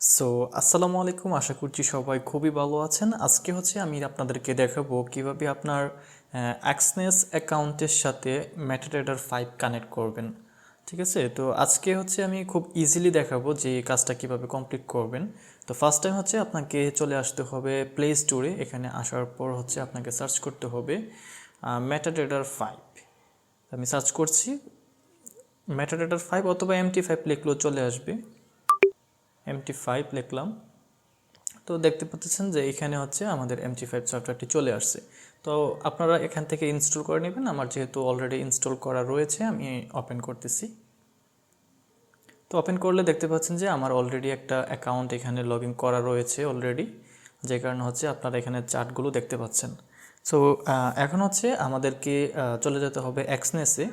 So আসসালামু আলাইকুম। আশা করছি সবাই খুবই ভালো আছেন। আজকে হচ্ছে আমি আপনাদেরকে দেখাবো কীভাবে আপনার অ্যাক্সনেস অ্যাকাউন্টের সাথে ম্যাটাডেটার ফাইভ কানেক্ট করবেন। ঠিক আছে? তো আজকে হচ্ছে আমি খুব ইজিলি দেখাবো যে কাজটা কীভাবে কমপ্লিট করবেন। তো ফার্স্ট টাইম হচ্ছে আপনাকে চলে আসতে হবে প্লে স্টোরে এখানে আসার পর হচ্ছে আপনাকে সার্চ করতে হবে ম্যাটাডেটার ফাইভ আমি সার্চ করছি ম্যাটাডেটার ফাইভ অথবা এমটি ফাইভ লিখলেও চলে আসবে। এমটি ফাইভ লিখলাম। তো দেখতে পাচ্ছেন যে এখানে হচ্ছে আমাদের এমটি ফাইভ সফটওয়্যারটি চলে আসছে। তো আপনারা এখান থেকে ইনস্টল করে নেবেন। আমার যেহেতু অলরেডি ইনস্টল করা রয়েছে, আমি ওপেন করতেছি। তো ওপেন করলে দেখতে পাচ্ছেন যে আমার অলরেডি একটা অ্যাকাউন্ট এখানে লগ ইন করা রয়েছে অলরেডি যে কারণে হচ্ছে আপনারা এখানে চার্টগুলো দেখতে পাচ্ছেন। সো এখন হচ্ছে আমাদেরকে চলে যেতে হবে এক্সনেসে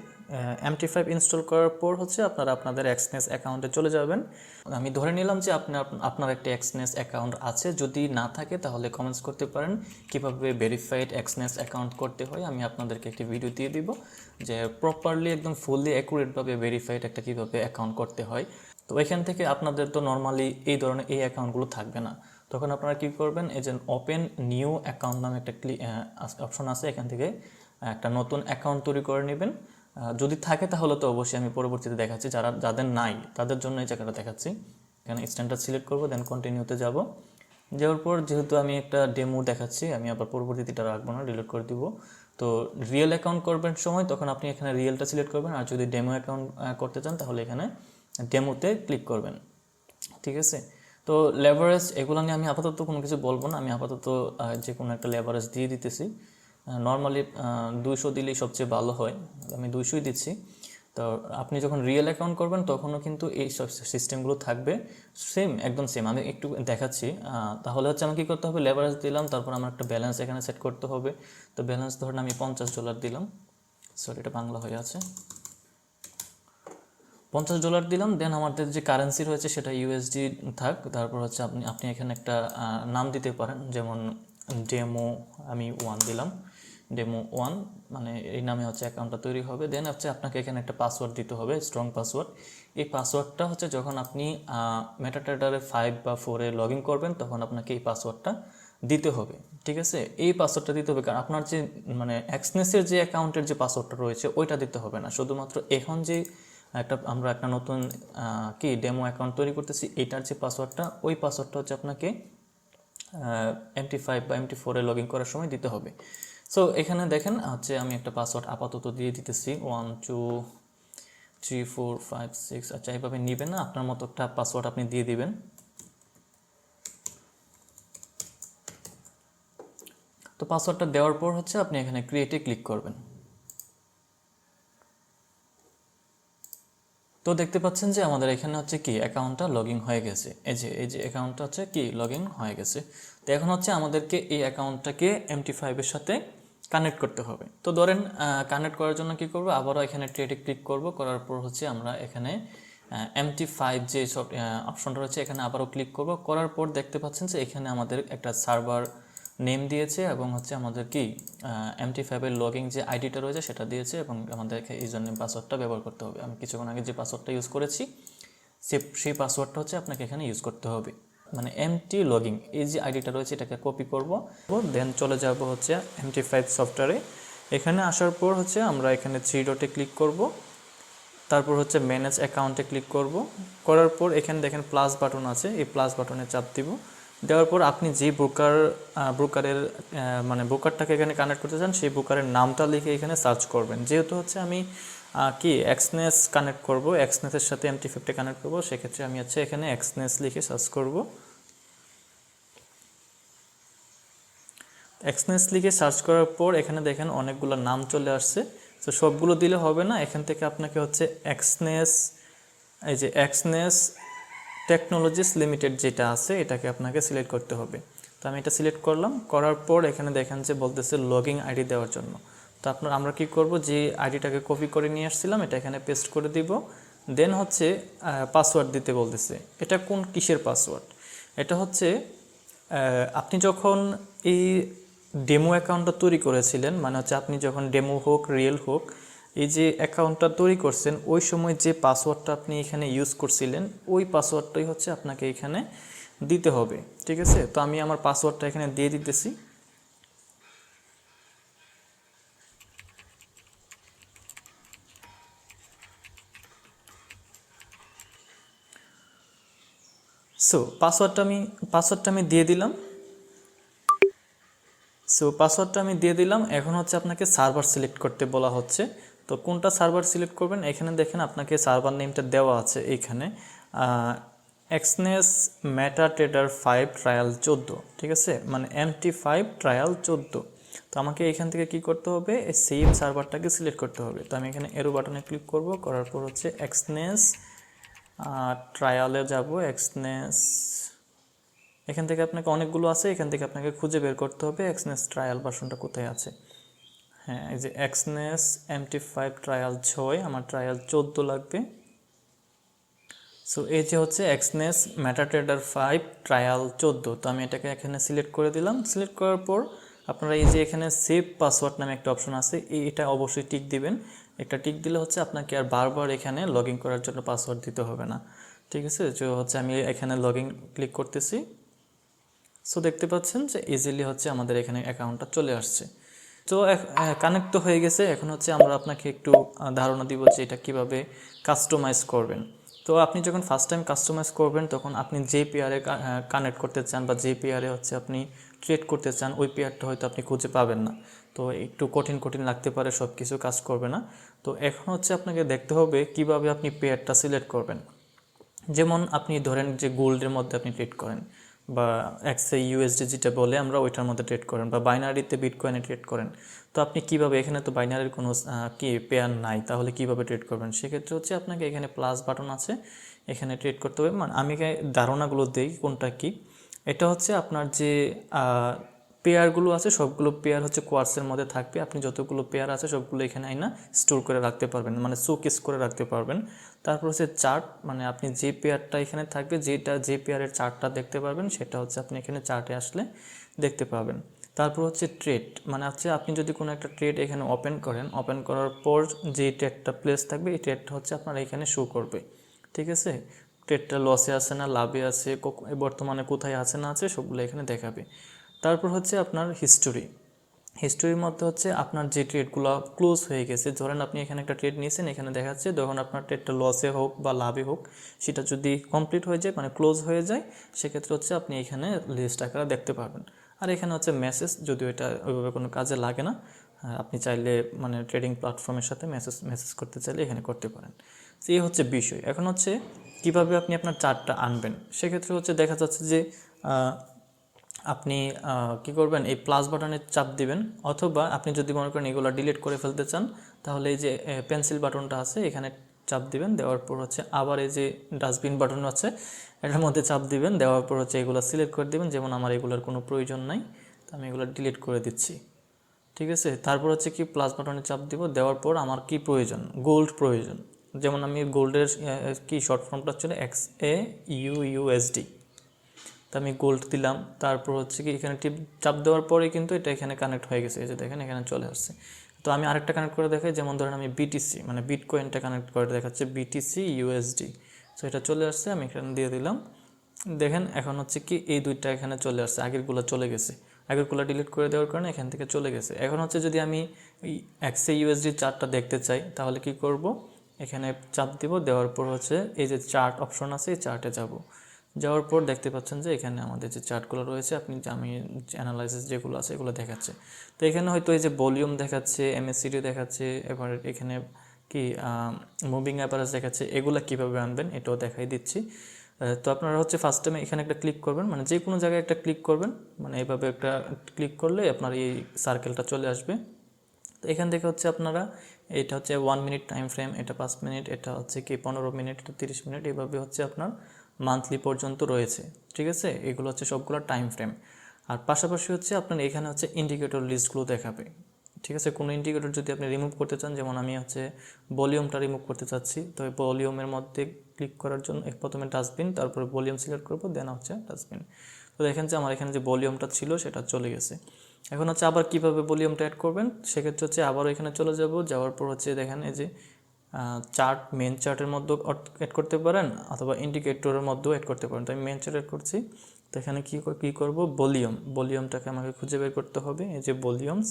এমটি ফাইভ ইনস্টল করার পর হচ্ছে আপনারা আপনাদের এক্সনেস অ্যাকাউন্টে চলে যাবেন। আমি ধরে নিলাম যে আপনার আপনার একটা এক্সনেস অ্যাকাউন্ট আছে। যদি না থাকে তাহলে কমেন্টস করতে পারেন। কীভাবে ভেরিফাইড এক্সনেস অ্যাকাউন্ট করতে হয় আমি আপনাদেরকে একটি ভিডিও দিয়ে দিব যে প্রপারলি একদম ফুললি অ্যাকুরেটভাবে ভেরিফাইড একটা কীভাবে অ্যাকাউন্ট করতে হয়। তো এখান থেকে আপনাদের তো নর্মালি এই ধরনের, এই অ্যাকাউন্টগুলো থাকবে না। তখন আপনারা কি করবেন? এই যে ওপেন নিউ অ্যাকাউন্ট নামে একটা অপশন আছে। এখান থেকে একটা নতুন অ্যাকাউন্ট তৈরি করে নেবেন। যদি থাকে তাহলে তো অবশ্যই আমি পরবর্তীতে দেখাচ্ছি। যারা, যাদের নাই, তাদের জন্য এই জায়গাটা দেখাচ্ছি। এখানে স্ট্যান্ডার্ড সিলেক্ট করব দেন কন্টিনিউতে যাব। যাওয়ার পর যেহেতু আমি একটা ডেমো দেখাচ্ছি, আমি আবার পরবর্তীতে এটা রাখব না ডিলিট করে দিব। তো রিয়েল অ্যাকাউন্ট করবেন সময়, তখন আপনি এখানে রিয়েলটা সিলেক্ট করবেন, আর যদি ডেমো অ্যাকাউন্ট করতে চান, তাহলে এখানে ডেমোতে ক্লিক করবেন। ঠিক আছে? তো লেভারেজ এগুলো নিয়ে আমি আপাতত কোনো কিছু বলব না। আমি আপাতত যে কোনো একটা লেভারেজ দিয়ে দিতেছি। নর্মালি দুইশো দিলেই সবচেয়ে ভালো হয়। আমি দুইশোই দিচ্ছি। তো আপনি যখন রিয়েল অ্যাকাউন্ট করবেন, তখনও কিন্তু এই সব সিস্টেমগুলো থাকবে। সেম একদম সেম আমি একটু দেখাচ্ছি। তাহলে হচ্ছে আমাকে কী করতে হবে? লেভারেজ দিলাম, তারপর আমার একটা ব্যালেন্স এখানে সেট করতে হবে। তো ব্যালেন্স ধরুন আমি পঞ্চাশ ডলার দিলাম। সরি এটা বাংলা হয়ে আছে। পঞ্চাশ ডলার দিলাম দেন আমাদের যে কারেন্সি রয়েছে, সেটা ইউএসডি থাক। তারপর হচ্ছে আপনি আপনি এখানে একটা নাম দিতে পারেন। যেমন ডেমো আমি ওয়ান দিলাম। ডেমো ওয়ান মানে এই নামে হচ্ছে অ্যাকাউন্টটা তৈরি হবে। দেন হচ্ছে আপনাকে এখানে একটা পাসওয়ার্ড দিতে হবে স্ট্রং পাসওয়ার্ড এই পাসওয়ার্ডটা হচ্ছে যখন আপনি মেটাটাটারে ফাইভ বা ফোরে লগ ইন করবেন, তখন আপনাকে এই পাসওয়ার্ডটা দিতে হবে। ঠিক আছে? এই পাসওয়ার্ডটা দিতে হবে কারণ আপনার যে মানে এক্সনেসের যে অ্যাকাউন্টের যে পাসওয়ার্ডটা রয়েছে, ওইটা দিতে হবে না। শুধুমাত্র এখন যে একটা, আমরা একটা নতুন কি ডেমো অ্যাকাউন্ট তৈরি করতেছি, এটার যে পাসওয়ার্ডটা ওই পাসওয়ার্ডটা হচ্ছে আপনাকে এমটি ফাইভ বা এমটি ফোরে লগ ইন করার সময় দিতে হবে। সো এখানে দেখেন, হচ্ছে আমি একটা পাসওয়ার্ড আপাতত দিয়ে দিতেছি। One two three four five six আচ্ছা এইভাবে নেবেন না, আপনার মতো একটা পাসওয়ার্ড আপনি দিয়ে দিবেন। তো পাসওয়ার্ডটা দেওয়ার পর হচ্ছে আপনি এখানে ক্রিয়েটে ক্লিক করবেন। তো দেখতে পাচ্ছেন যে আমাদের এখানে হচ্ছে কি অ্যাকাউন্টটা লগ হয়ে গেছে। এই যে এই যে অ্যাকাউন্টটা হচ্ছে কি লগ হয়ে গেছে। তো এখন হচ্ছে আমাদেরকে এই অ্যাকাউন্টটাকে এমটি ফাইভের সাথে কানেক্ট করতে হবে। তো ধরেন কানেক্ট করার জন্য কি করব? আবারও এখানে ট্রেডে ক্লিক করব। করার পর হচ্ছে আমরা এখানে এমটি ফাইভ যে সব অপশনটা রয়েছে, এখানে আবারও ক্লিক করব। করার পর দেখতে পাচ্ছেন যে এখানে আমাদের একটা সার্ভার নেম দিয়েছে এবং হচ্ছে আমাদের কি এমটি ফাইভের লগিং যে আইডিটা রয়েছে সেটা দিয়েছে এবং আমাদেরকে এই জন্য পাসওয়ার্ডটা ব্যবহার করতে হবে। আমি কিছুক্ষণ আগে যে পাসওয়ার্ডটা ইউজ করেছি, সে, সেই পাসওয়ার্ডটা হচ্ছে আপনাকে এখানে ইউজ করতে হবে। মানে এমটি লগিং এই যে আইডিটা রয়েছে এটাকে কপি করব। দেন চলে যাব হচ্ছে এমটি ফাইভ সফটওয়্যারে এখানে আসার পর হচ্ছে আমরা এখানে থ্রি ডটে ক্লিক করব। তারপর হচ্ছে ম্যানেজ অ্যাকাউন্টে ক্লিক করব। করার পর এখানে দেখেন প্লাস বাটন আছে, এই প্লাস বাটনে চাপ দিব। দেওয়ার পর আপনি যে ব্রোকার ব্রোকারের মানে ব্রোকারটাকে এখানে কানেক্ট করতে চান, সেই ব্রোকারের নামটা লিখে এখানে সার্চ করবেন। যেহেতু হচ্ছে আমি কি এক্সনেস কানেক্ট করব এক্সনেসের সাথে এমটি ফিফটি কানেক্ট করব, সেক্ষেত্রে আমি হচ্ছে এখানে এক্সনেস লিখে সার্চ করব। এক্সনেস লিখে সার্চ করার পর এখানে দেখেন অনেকগুলো নাম চলে আসছে। তো সবগুলো দিলে হবে না, এখান থেকে আপনাকে হচ্ছে এক্সনেস এই যে এক্সনেস টেকনোলজিস লিমিটেড যেটা আছে, এটাকে আপনাকে সিলেক্ট করতে হবে। তো আমি এটা সিলেক্ট করলাম, করার পর এখানে দেখেন যে বলতেছে লগিং আইডি দেওয়ার জন্য। তো আপনার, আমরা কি করব? যে আইডিটাকে কপি করে নিয়ে আসছিলাম, এটা এখানে পেস্ট করে দিব। দেন হচ্ছে পাসওয়ার্ড দিতে বলতেছে। এটা কোন কিসের পাসওয়ার্ড এটা হচ্ছে আপনি যখন এই ডেমো অ্যাকাউন্টটা তৈরি করেছিলেন মানে হচ্ছে আপনি যখন ডেমো হোক রিয়েল হোক, এই যে অ্যাকাউন্টটা তৈরি করছেন, ওই সময় যে পাসওয়ার্ডটা আপনি এখানে ইউজ করছিলেন, ওই পাসওয়ার্ডটাই হচ্ছে আপনাকে এখানে দিতে হবে। ঠিক আছে? তো আমি আমার পাসওয়ার্ডটা এখানে দিয়ে দিতেছি। সো পাসওয়ার্ডটা আমি পাসওয়ার্ডটা আমি দিয়ে দিলাম। সো পাসওয়ার্ডটা আমি দিয়ে দিলাম। এখন হচ্ছে আপনাকে সার্ভার সিলেক্ট করতে বলা হচ্ছে। তো কোনটা সার্ভার সিলেক্ট করবেন? এখানে দেখেন আপনাকে সার্ভার নেমটা দেওয়া আছে এইখানে Exness MetaTrader five trial চোদ্দ, ঠিক আছে? মানে এমটি ফাইভ ট্রায়াল চোদ্দ। তো আমাকে এখান থেকে কি করতে হবে? সেম সার্ভারটাকে সিলেক্ট করতে হবে। তো আমি এখানে এরো বাটনে ক্লিক করব। করার পর হচ্ছে এক্সনেস ট্রায়ালে যাব এক্সনেস এখান থেকে আপনাকে অনেকগুলো আছে, এখান থেকে আপনাকে খুঁজে বের করতে হবে এক্সনেস ট্রায়াল ভার্সনটা কোথায় আছে। হ্যাঁ এই যে এক্সনেস এমটি ফাইভ ট্রায়াল ছয়, আমার ট্রায়াল চোদ্দ লাগবে। সো এই যে হচ্ছে এক্সনেস ম্যাটাট্রেডার ফাইভ ট্রায়াল চোদ্দ, তো আমি এটাকে এখানে সিলেক্ট করে দিলাম। সিলেক্ট করার পর আপনারা এই যে এখানে সেভ পাসওয়ার্ড নামে একটা অপশন আছে এটা অবশ্যই টিক দিবেন। একটা টিক দিলে হচ্ছে আপনাকে আর বারবার এখানে লগ করার জন্য পাসওয়ার্ড দিতে হবে না। ঠিক আছে? তো হচ্ছে আমি এখানে লগ ক্লিক করতেছি। সো দেখতে পাচ্ছেন যে ইজিলি হচ্ছে আমাদের এখানে অ্যাকাউন্টটা চলে আসছে। তো কানেক্ট তো হয়ে গেছে। এখন হচ্ছে আমরা আপনাকে একটু ধারণা দিব যে এটা কীভাবে কাস্টমাইজ করবেন। তো আপনি যখন ফার্স্ট টাইম কাস্টমাইজ করবেন, তখন আপনি যে পেয়ারে কানেক্ট করতে চান বা যে পেয়ারে হচ্ছে আপনি ট্রেড করতে চান, ওই পেয়ারটা হয়তো আপনি খুঁজে পাবেন না। তো একটু কঠিন কঠিন লাগতে পারে সব কিছু কাজ করবে না। তো এখন হচ্ছে আপনাকে দেখতে হবে কীভাবে আপনি পেয়ারটা সিলেক্ট করবেন। যেমন আপনি ধরেন যে গোল্ডের মধ্যে আপনি ট্রেড করেন বা এক্সএ ইউএসডি যেটা বলে আমরা ওইটার মধ্যে ট্রেড করেন বা বাইনারিতে বিটকয়েনে ট্রেড করেন। তো আপনি কীভাবে, এখানে তো বাইনারির কোনো কি পেয়ার নাই, তাহলে কীভাবে ট্রেড করবেন? সেক্ষেত্রে হচ্ছে আপনাকে এখানে প্লাস বাটন আছে, এখানে ট্রেড করতে হবে। মানে আমি ধারণাগুলো দিই কোনটা কি। এটা হচ্ছে আপনার যে পেয়ারগুলো আছে, সবগুলো পেয়ার হচ্ছে কোয়ার্সের মধ্যে থাকবে। আপনি যতগুলো পেয়ার আছে, সবগুলো এখানে আইনা স্টোর করে রাখতে পারবেন মানে শোকেস করে রাখতে পারবেন। তারপর হচ্ছে চার্ট মানে আপনি যে পেয়ারটা এখানে থাকবে, যেটা, যে পেয়ারের চার্টটা দেখতে পারবেন, সেটা হচ্ছে আপনি এখানে চার্টে আসলে দেখতে পাবেন তারপর হচ্ছে ট্রেড মানে হচ্ছে আপনি যদি কোনো একটা ট্রেড এখানে ওপেন করেন, ওপেন করার পর যে ট্রেডটা প্লেস থাকবে, এই ট্রেডটা হচ্ছে আপনার এখানে শো করবে। ঠিক আছে? ট্রেডটা লসে আছে না, লাভে আছে বর্তমানে কোথায় আছে না আছে, সবগুলো এখানে দেখাবে। তারপর হচ্ছে আপনার হিস্টোরি হিস্টোরির মধ্যে হচ্ছে আপনার যে ট্রেডগুলো ক্লোজ হয়ে গেছে, ধরেন আপনি এখানে একটা ট্রেড নিয়েছেন, এখানে দেখা যাচ্ছে যখন আপনার ট্রেডটা লসে হোক বা লাভে হোক, সেটা যদি কমপ্লিট হয়ে যায় মানে ক্লোজ হয়ে যায়, সেক্ষেত্রে হচ্ছে আপনি এখানে লিস্ট আকারে দেখতে পারবেন। আর এখানে হচ্ছে মেসেজ যদিও এটা ওইভাবে কোনো কাজে লাগে না আপনি চাইলে মানে ট্রেডিং প্ল্যাটফর্মের সাথে মেসেজ মেসেজ করতে চাইলে এখানে করতে পারেন। তো এই হচ্ছে বিষয়। এখন হচ্ছে কীভাবে আপনি আপনার চার্টটা আনবেন? সেক্ষেত্রে হচ্ছে দেখা যাচ্ছে যে আপনি কি করবেন? এই প্লাস বাটনে চাপ দিবেন, অথবা আপনি যদি মনে করেন এগুলো ডিলিট করে ফেলতে চান, তাহলে এই যে পেন্সিল বাটনটা আছে, এখানে চাপ দিবেন, দেওয়ার পর হচ্ছে আবার এই যে ডাস্টবিন বাটন আছে, এটার মধ্যে চাপ দিবেন, দেওয়ার পর হচ্ছে এগুলো সিলেক্ট করে দিবেন, যেমন আমার এগুলোর কোনো প্রয়োজন নাই, তো আমি এগুলো ডিলিট করে দিচ্ছি। ঠিক আছে? তারপর হচ্ছে কি প্লাস বাটনে চাপ দিব, দেওয়ার পর আমার কি প্রয়োজন? গোল্ড প্রয়োজন। যেমন আমি গোল্ডের কি শর্ট ফর্মটা হচ্ছে এক্স এ ইউ ইউএসডি তো আমি গোল্ড দিলাম। তারপর হচ্ছে কি এখানে টিপ চাপ দেওয়ার পরে কিন্তু এটা এখানে কানেক্ট হয়ে গেছে। এই যে দেখেন এখানে চলে আসছে। তো আমি আরেকটা কানেক্ট করে দেখাই। যেমন ধরেন আমি বিটিসি মানে বিট কয়েনটা কানেক্ট করে দেখাচ্ছে। বিটিসি ইউএসডি তো এটা চলে আসছে, আমি এখানে দিয়ে দিলাম। দেখেন এখন হচ্ছে কি এই দুইটা এখানে চলে আসছে। আগেরগুলো চলে গেছে। আগেরগুলো ডিলিট করে দেওয়ার কারণে এখান থেকে চলে গেছে। এখন হচ্ছে যদি আমি এক্সে ইউএসডি চার্টটা দেখতে চাই, তাহলে কি করব? এখানে চাপ দিব। দেওয়ার পর হচ্ছে এই যে চার্ট অপশন আছে, এই চার্টে যাব। যাওয়ার পর দেখতে পাচ্ছেন যে এখানে আমাদের যে চার্টগুলো রয়েছে, আপনি আমি অ্যানালাইসিস যেগুলো আছে এগুলো দেখাচ্ছে। তো এখানে হয়তো এই যে ভলিউম দেখাচ্ছে এমএসসিডি দেখাচ্ছে, এবার এখানে কি মুভিং অ্যাপারেজ দেখাচ্ছে, এগুলো কীভাবে আনবেন এটাও দেখাই দিচ্ছি। তো আপনারা হচ্ছে ফার্স্ট টাইমে এখানে একটা ক্লিক করবেন মানে যে কোনো জায়গায় একটা ক্লিক করবেন মানে এইভাবে একটা ক্লিক করলে আপনার এই সার্কেলটা চলে আসবে। তো এখান থেকে হচ্ছে আপনারা, এটা হচ্ছে ওয়ান মিনিট টাইম ফ্রেম এটা পাঁচ মিনিট এটা হচ্ছে কি, পনেরো মিনিট এটা তিরিশ মিনিট এইভাবে হচ্ছে আপনার মান্থলি পর্যন্ত রয়েছে, ঠিক আছে? এগুলো হচ্ছে সবগুলো টাইম ফ্রেম আর পাশাপাশি হচ্ছে আপনার এখানে হচ্ছে ইন্ডিকেটর লিস্টগুলো দেখাবে, ঠিক আছে? কোনো ইন্ডিকেটর যদি আপনি রিমুভ করতে চান, যেমন আমি হচ্ছে ভলিউমটা রিমুভ করতে চাচ্ছি, তো এই ভলিউমের মধ্যে ক্লিক করার জন্য প্রথমে ডাস্টবিন তারপরে ভলিউম সিলেক্ট করব দেন হচ্ছে ডাস্টবিন তো দেখেন যে আমার এখানে যে ভলিউমটা ছিল, সেটা চলে গেছে। এখন হচ্ছে আবার কীভাবে ভলিউমটা অ্যাড করবেন? সেক্ষেত্রে হচ্ছে আবারও এখানে চলে যাব, যাওয়ার পর হচ্ছে দেখেন এই যে চার্ট মেন চার্টের মধ্যে অ্যাড করতে পারেন অথবা ইন্ডিকেটরের মধ্যেও অ্যাড করতে পারেন। তো আমি মেন চার্ট অ্যাড করছি। তো এখানে কী কী করব? ভলিউম ভলিউমটাকে আমাকে খুঁজে বের করতে হবে। এই যে ভলিউমস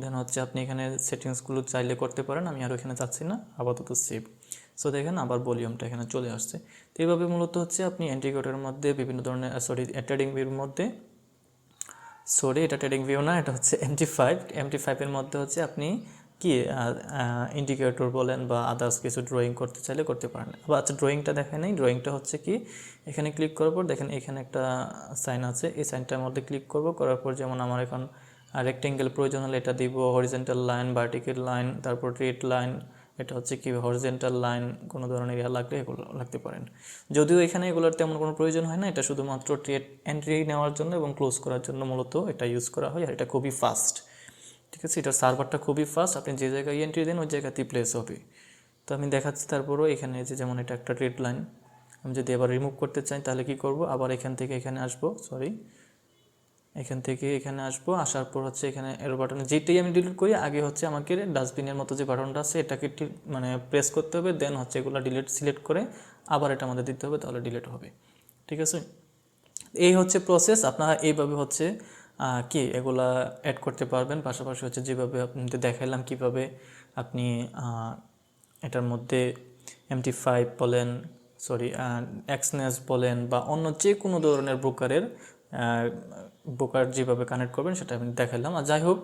দেন হচ্ছে আপনি এখানে সেটিংসগুলো চাইলে করতে পারেন। আমি আর এখানে যাচ্ছি না। আপাতত সেভ সো দেখেন আবার ভলিউমটা এখানে চলে আসছে। তো এইভাবে মূলত হচ্ছে আপনি অ্যান্টিকোটের মধ্যে বিভিন্ন ধরনের সরি ট্রেডিং ভিউর মধ্যে সরি এটা ট্রেডিং ভিউ না, এটা হচ্ছে এমটি ফাইভ এমটি ফাইভের মধ্যে হচ্ছে আপনি কি ইন্ডিকেটর বলেন বা আদার্স কিছু ড্রয়িং করতে চাইলে করতে পারেন। আবার আচ্ছা ড্রয়িংটা দেখেন নেই। ড্রয়িংটা হচ্ছে কি, এখানে ক্লিক করার পর দেখেন এখানে একটা সাইন আছে। এই সাইনটার মধ্যে ক্লিক করব, করার পর যেমন আমার এখন রেক্টেঙ্গেল প্রয়োজন হলে এটা দিব হরিজেন্টাল লাইন ভার্টিক্যাল লাইন তারপর রেড লাইন এটা হচ্ছে কি হরিজেন্টাল লাইন কোনো ধরনের ইয়া লাগলে এগুলো লাগতে পারেন। যদিও এখানে এগুলোর তেমন কোনো প্রয়োজন হয় না, এটা শুধুমাত্র ট্রেড এন্ট্রি নেওয়ার জন্য এবং ক্লোজ করার জন্য মূলত এটা ইউজ করা হয়, আর এটা খুবই ফাস্ট ঠিক আছে? এটার সার্ভারটা খুবই ফাস্ট আপনি যে জায়গায় এন্ট্রি দেন, ওই জায়গাতেই প্লেস হবে। তো আমি দেখাচ্ছি তারপরও এখানে যে যেমন এটা একটা রেড লাইন আমি যদি আবার রিমুভ করতে চাই, তাহলে কি করব? আবার এখান থেকে এখানে আসব সরি এখান থেকে এখানে আসব, আসার পর হচ্ছে এখানে এরো বাটন যেটাই আমি ডিলিট করি, আগে হচ্ছে আমাকে ডাস্টবিনের মতো যে বাটনটা আছে, এটাকে মানে প্রেস করতে হবে দেন হচ্ছে এগুলো ডিলিট সিলেক্ট করে আবার এটা আমাদের দিতে হবে, তাহলে ডিলিট হবে। ঠিক আছে? এই হচ্ছে প্রসেস আপনারা এইভাবে হচ্ছে কি এগুলা অ্যাড করতে পারবেন? পাশাপাশি হচ্ছে যেভাবে আপনাদের দেখাইলাম কীভাবে আপনি এটার মধ্যে এমটি ফাইভ বলেন সরি এক্সনেস বলেন বা অন্য যে কোনো ধরনের ব্রোকারের ব্রোকার যেভাবে কানেক্ট করবেন সেটা আমি দেখালাম আর যাই হোক,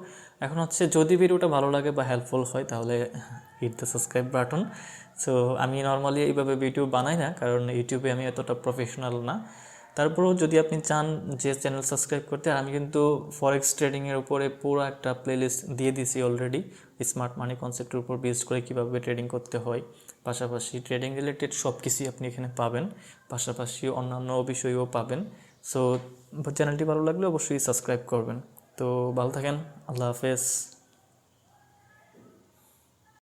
এখন হচ্ছে যদি ভিডিওটা ভালো লাগে বা হেল্পফুল হয় তাহলে hit the subscribe button so আমি নর্মালি এইভাবে ভিডিও বানাই না, কারণ ইউটিউবে আমি এতটা প্রফেশনাল না। তারপরেও যদি আপনি চান যে চ্যানেল সাবস্ক্রাইব করতে, আর আমি কিন্তু ফরেক্স ট্রেডিংয়ের উপরে পুরো একটা প্লেলিস্ট দিয়ে দিছি অলরেডি স্মার্ট মানি কনসেপ্টের উপর বেস করে কীভাবে ট্রেডিং করতে হয়। পাশাপাশি ট্রেডিং রিলেটেড সব কিছুই আপনি এখানে পাবেন, পাশাপাশি অন্যান্য বিষয়ও পাবেন। সো চ্যানেলটি ভালো লাগলে অবশ্যই সাবস্ক্রাইব করবেন। তো, ভালো থাকেন, আল্লাহ হাফেজ।